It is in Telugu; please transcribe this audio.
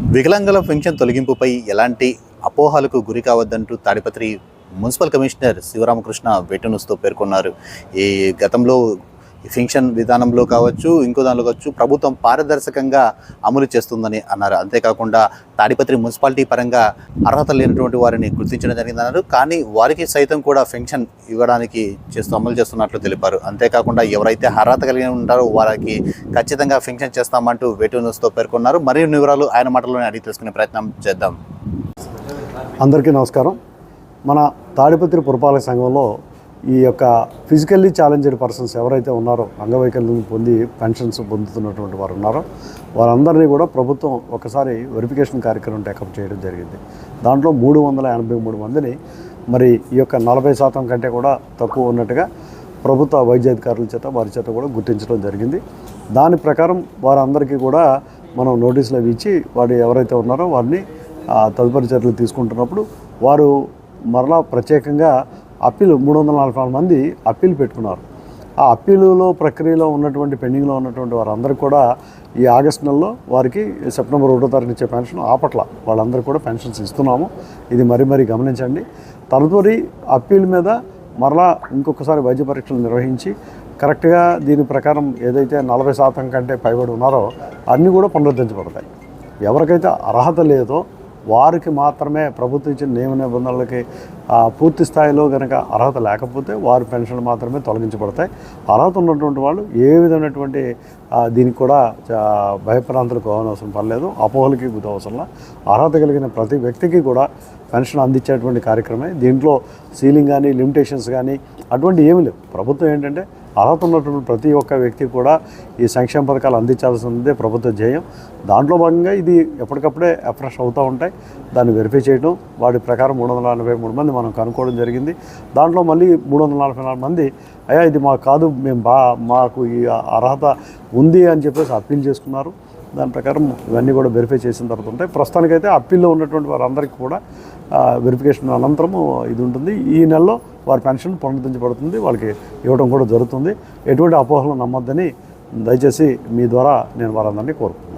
వికలాంగుల పెన్షన్ తొలగింపుపై ఎలాంటి అపోహలకు గురి కావద్దంటూ తాడిపత్రి మున్సిపల్ కమిషనర్ శివరామకృష్ణ వెటనుస్తో పేర్కొన్నారు. ఈ గతంలో ఈ పెన్షన్ విధానంలో కావచ్చు ఇంకో దానిలో కావచ్చు ప్రభుత్వం పారదర్శకంగా అమలు చేస్తుందని అన్నారు. అంతేకాకుండా తాడిపత్రి మున్సిపాలిటీ పరంగా అర్హత లేనటువంటి వారిని గుర్తించడం జరిగిందన్నారు కానీ వారికి సైతం కూడా పెన్షన్ ఇవ్వడానికి చేస్తూ అమలు చేస్తున్నట్లు తెలిపారు. అంతేకాకుండా ఎవరైతే అర్హత కలిగి ఉంటారో వారికి ఖచ్చితంగా పెన్షన్ చేస్తామంటూ వేటు న్యూస్తో పేర్కొన్నారు. మరియు వివరాలు ఆయన మాటల్లోనే అడిగి తెలుసుకునే ప్రయత్నం చేద్దాం. అందరికీ నమస్కారం. మన తాడిపత్రి పురపాలక సంఘంలో ఈ యొక్క ఫిజికల్లీ ఛాలెంజ్డ్ పర్సన్స్ ఎవరైతే ఉన్నారో అంగవైకల్యం పొంది పెన్షన్స్ పొందుతున్నటువంటి వారు ఉన్నారో వారందరినీ కూడా ప్రభుత్వం ఒకసారి వెరిఫికేషన్ కార్యక్రమం టేకప్ చేయడం జరిగింది. దాంట్లో మూడు వందల ఎనభై మూడు మందిని మరి ఈ యొక్క నలభై శాతం కంటే కూడా తక్కువ ఉన్నట్టుగా ప్రభుత్వ వైద్యాధికారుల చేత వారి చేత కూడా గుర్తించడం జరిగింది. దాని ప్రకారం వారందరికీ కూడా మనం నోటీసులు అవి ఇచ్చి వారు ఎవరైతే ఉన్నారో వారిని తదుపరి చర్యలు తీసుకుంటున్నప్పుడు వారు మరలా ప్రత్యేకంగా అప్పీలు మూడు వందల నలభై నాలుగు మంది అప్పీల్ పెట్టుకున్నారు. ఆ అప్పీలులో ప్రక్రియలో ఉన్నటువంటి పెండింగ్లో ఉన్నటువంటి వారందరూ కూడా ఈ ఆగస్ట్ నెలలో వారికి సెప్టెంబర్ ఒకటో తారీఖు ఇచ్చే పెన్షన్ ఆపట్ల వాళ్ళందరూ కూడా పెన్షన్స్ ఇస్తున్నాము. ఇది మరీ మరీ గమనించండి. తదుపరి అప్పీల్ మీద మరలా ఇంకొకసారి వైద్య పరీక్షలు నిర్వహించి కరెక్ట్గా దీని ప్రకారం ఏదైతే నలభై శాతం కంటే పైబడి ఉన్నారో అన్నీ కూడా పునరుద్ధరించబడతాయి. ఎవరికైతే అర్హత లేదో వారికి మాత్రమే ప్రభుత్వం ఇచ్చిన నియమ నిబంధనలకి పూర్తి స్థాయిలో కనుక అర్హత లేకపోతే వారి పెన్షన్లు మాత్రమే తొలగించబడతాయి. అర్హత ఉన్నటువంటి వాళ్ళు ఏ విధమైనటువంటి దీనికి కూడా చా- భయప్రాంతులకు పర్లేదు అపోహలకి గురవసరంలా. అర్హత కలిగిన ప్రతి వ్యక్తికి కూడా పెన్షన్ అందించేటువంటి కార్యక్రమే దీంట్లో సీలింగ్ కానీ లిమిటేషన్స్ కానీ అటువంటి ఏమీ లేవు. ప్రభుత్వం ఏంటంటే అర్హత ఉన్నటువంటి ప్రతి ఒక్క వ్యక్తి కూడా ఈ సంక్షేమ పథకాలు అందించాల్సిందే ప్రభుత్వ ధ్యేయం. దాంట్లో భాగంగా ఇది ఎప్పటికప్పుడే అఫ్రెష్ అవుతూ ఉంటాయి. దాన్ని వెరిఫై చేయడం వాటి ప్రకారం మూడు వందల నలభై మూడు మంది మనం కనుక్కోవడం జరిగింది. దాంట్లో మళ్ళీ మూడు వందల నలభై నాలుగు మంది అయ్యా ఇది మాకు కాదు మేము బా మాకు ఈ అర్హత ఉంది అని చెప్పేసి అప్పీల్ చేసుకున్నారు. దాని ప్రకారం ఇవన్నీ కూడా వెరిఫై చేసిన తర్వాత ఉంటాయి. ప్రస్తుతానికైతే అప్పీల్లో ఉన్నటువంటి వారందరికీ కూడా వెరిఫికేషన్ అనంతరము ఇది ఉంటుంది. ఈ నెలలో వారి పెన్షన్ పునరుద్ధరించబడుతుంది వాళ్ళకి ఇవ్వడం కూడా జరుగుతుంది. ఎటువంటి అపోహలు నమ్మొద్దని దయచేసి మీ ద్వారా నేను వారందరినీ కోరుకుంటున్నాను.